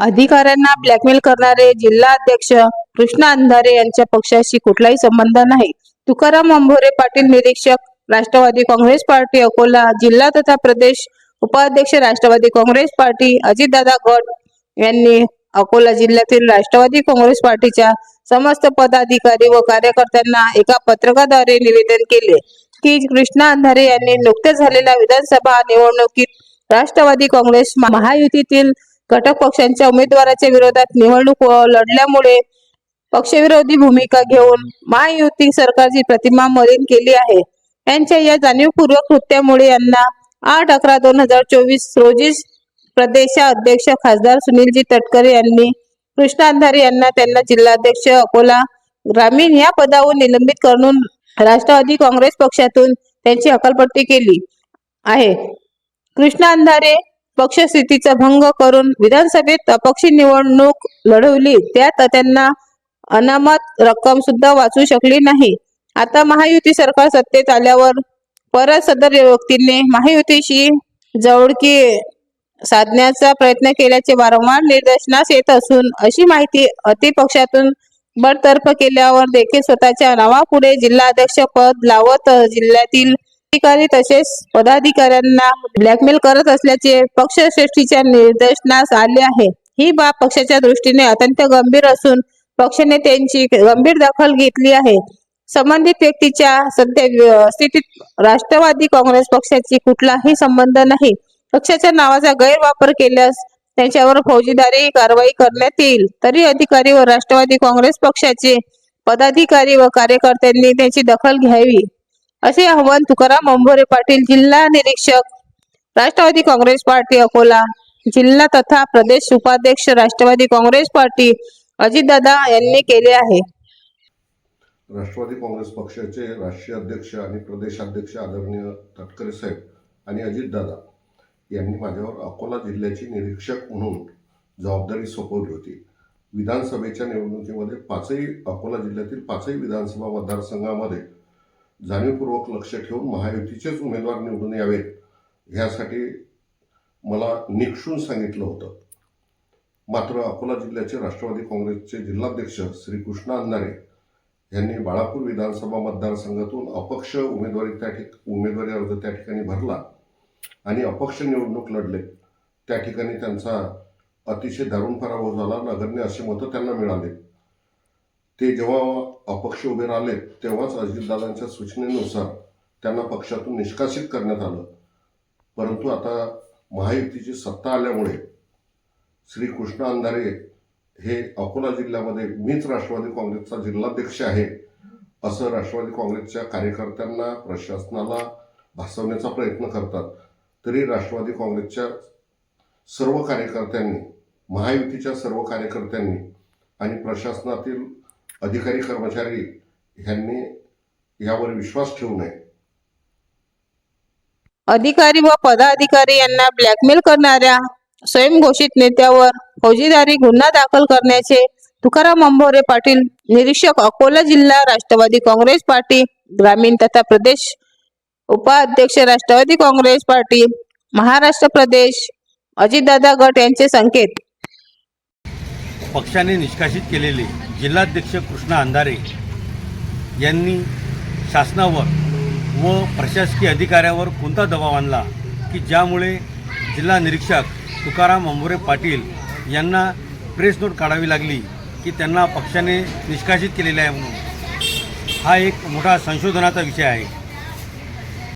अधिकाऱ्यांना ब्लॅकमेल करणारे जिल्हा अध्यक्ष कृष्णा अंधारे यांच्या पक्षाशी कुठलाही संबंध नाही. तुकाराम अंभोरे पाटील निरीक्षक राष्ट्रवादी काँग्रेस पार्टी अकोला जिल्हा तथा प्रदेश उपाध्यक्ष राष्ट्रवादी काँग्रेस पार्टी अजितदादा गट यांनी अकोला जिल्ह्यातील राष्ट्रवादी काँग्रेस पार्टीच्या समस्त पदाधिकारी व कार्यकर्त्यांना एका पत्रकाद्वारे निवेदन केले की कृष्णा अंधारे यांनी नुकत्याच झालेल्या विधानसभा निवडणुकीत राष्ट्रवादी काँग्रेस महायुतीतील घटक पक्षांच्या उमेदवाराच्या विरोधात निवडणूक लढल्यामुळे पक्षविरोधी भूमिका घेऊन महायुती सरकारची प्रतिमा मलिन केली आहे. यांच्या या जाणीवपूर्वक कृत्यामुळे यांना आठ अकरा दोन हजार चोवीस रोजी प्रदेशाध्यक्ष खासदार सुनीलजी तटकरे यांनी कृष्णा अंधारे यांना त्यांना जिल्हाध्यक्ष अकोला ग्रामीण या पदावर निलंबित करून राष्ट्रवादी काँग्रेस पक्षातून त्यांची हकालपट्टी केली आहे. कृष्णा अंधारे पक्षस्थितीचा भंग करून विधानसभेत अपक्ष निवडणूक लढवली त्यात त्यांना अनामत रक्कम सुद्धा वाचू शकली नाही. आता महायुती सरकार सत्तेत आल्यावर परत सदर व्यक्तींनी महायुतीशी जवळकी साधण्याचा प्रयत्न केल्याचे वारंवार निदर्शनास येत असून अशी माहिती अतिपक्षातून बडतर्फ केल्यावर देखील स्वतःच्या नावापुढे जिल्हाध्यक्ष पद लावत जिल्ह्यातील अधिकारी तसेच पदाधिकाऱ्यांना ब्लॅकमेल करत असल्याचे पक्षश्रेष्ठीच्या निदर्शनास आले आहे. ही बाब पक्षाच्या दृष्टीने अत्यंत गंभीर असून पक्षाने त्यांची गंभीर दखल घेतली आहे. संबंधित व्यक्तीच्या सध्या स्थितीत राष्ट्रवादी काँग्रेस पक्षाची कुठलाही संबंध नाही. पक्षाच्या नावाचा गैरवापर केल्यास त्यांच्यावर फौजदारी कारवाई करण्यात येईल. तरी अधिकारी व राष्ट्रवादी काँग्रेस पक्षाचे पदाधिकारी व कार्यकर्त्यांनी त्याची दखल घ्यावी. असे आवाहन तुकाराम अंभोरे पाटील जिल्हा निरीक्षक राष्ट्रवादी काँग्रेस पार्टी अकोला जिल्हा तथा प्रदेश उपाध्यक्ष राष्ट्रवादी काँग्रेस पार्टी अजितदादा यांनी केले आहे. राष्ट्रवादी काँग्रेस पक्षाचे राष्ट्रीय अध्यक्ष आणि प्रदेशाध्यक्ष आदरणीय तटकरे साहेब आणि अजितदादा यांनी माझ्यावर अकोला जिल्ह्याची निरीक्षक म्हणून जबाबदारी सोपवली होती. विधानसभेच्या निवडणुकीमध्ये पाचही अकोला जिल्ह्यातील पाचही विधानसभा मतदारसंघामध्ये जाणीवपूर्वक लक्ष ठेवून महायुतीचेच उमेदवार निवडून यावेत ह्यासाठी मला निक्षून सांगितलं होतं. मात्र अकोला जिल्ह्याचे राष्ट्रवादी काँग्रेसचे जिल्हाध्यक्ष श्री कृष्णा अंधारे यांनी बाळापूर विधानसभा मतदारसंघातून अपक्ष उमेदवारी त्या ठिक उमेदवारी अर्ज त्या ठिकाणी भरला आणि अपक्ष निवडणूक लढले. त्या ठिकाणी त्यांचा अतिशय दारुण पराभव झाला. नगण्य असे मतं त्यांना मिळाले. ते जेव्हा अपक्ष उभे राहिले तेव्हाच अजितदादांच्या सूचनेनुसार त्यांना पक्षातून निष्कासित करण्यात आलं. परंतु आता महायुतीची सत्ता आल्यामुळे श्री कृष्ण अंधारे हे अकोला जिल्ह्यामध्ये मीच राष्ट्रवादी काँग्रेसचा जिल्हाध्यक्ष आहे असं राष्ट्रवादी काँग्रेसच्या कार्यकर्त्यांना प्रशासनाला भासवण्याचा प्रयत्न करतात. तरी राष्ट्रवादी काँग्रेसच्या सर्व कार्यकर्त्यांनी महायुतीच्या सर्व कार्यकर्त्यांनी आणि प्रशासनातील अधिकारी कर्मचारी ह्यांनी यावर विश्वास ठेवू नये. अधिकारी व पदाधिकारी यांना ब्लॅकमेल करणाऱ्या स्वयंघोषित नेत्यावर फौजदारी गुन्हा दाखल करण्याचे तुकाराम अंभोरे पाटील निरीक्षक अकोला जिल्हा राष्ट्रवादी काँग्रेस पार्टी ग्रामीण तथा प्रदेश उपाध्यक्ष राष्ट्रवादी काँग्रेस पार्टी महाराष्ट्र प्रदेश अजितदादा गट यांचे संकेत. पक्षाने निष्कासित केलेले जिल्हाध्यक्ष कृष्णा अंधारे यांनी शासनावर व प्रशासकीय अधिकाऱ्यावर कोणता दबाव आणला की ज्यामुळे जिल्हा निरीक्षक तुकाराम अंबोरे पाटील यांना प्रेस नोट काढावी लागली की त्यांना पक्षाने निष्कासित केलेले आहे म्हणून? हा एक मोठा संशोधनाचा विषय आहे.